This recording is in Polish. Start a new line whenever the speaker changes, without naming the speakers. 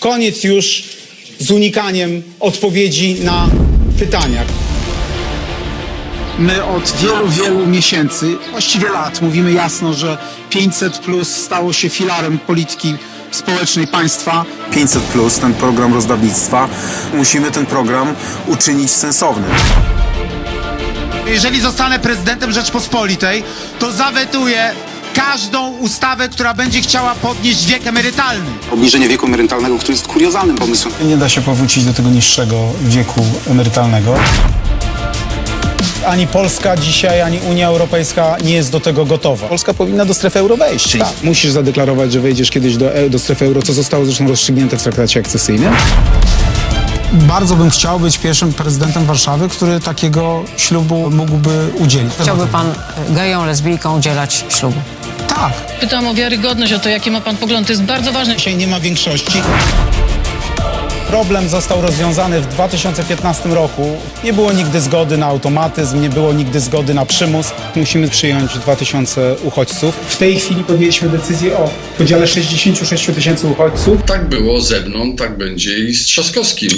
Koniec już z unikaniem odpowiedzi na pytania.
My od wielu, wielu miesięcy, właściwie lat, mówimy jasno, że 500 plus stało się filarem polityki społecznej państwa.
500 plus, ten program rozdawnictwa, musimy ten program uczynić sensownym.
Jeżeli zostanę prezydentem Rzeczpospolitej, to zawetuję każdą ustawę, która będzie chciała podnieść wiek emerytalny.
obniżenie wieku emerytalnego, który jest kuriozalnym pomysłem.
Nie da się powrócić do tego niższego wieku emerytalnego.
Ani Polska dzisiaj, ani Unia Europejska nie jest do tego gotowa.
Polska powinna do strefy euro wejść.
Tak, musisz zadeklarować, że wejdziesz kiedyś do, e- do strefy euro, co zostało zresztą rozstrzygnięte w traktacie akcesyjnym.
Bardzo bym chciał być pierwszym prezydentem Warszawy, który takiego ślubu mógłby udzielić.
Chciałby pan y, gejom, lesbijkom udzielać ślubu?
Tak.
Pytam o wiarygodność, o to, jakie ma pan pogląd. To jest bardzo ważne.
Dzisiaj nie ma większości. Problem został rozwiązany w 2015 roku. Nie było nigdy zgody na automatyzm, nie było nigdy zgody na przymus. Musimy przyjąć 2000 uchodźców. W tej chwili podjęliśmy decyzję o podziale 66 tysięcy uchodźców.
Tak było ze mną, tak będzie i z Trzaskowskim.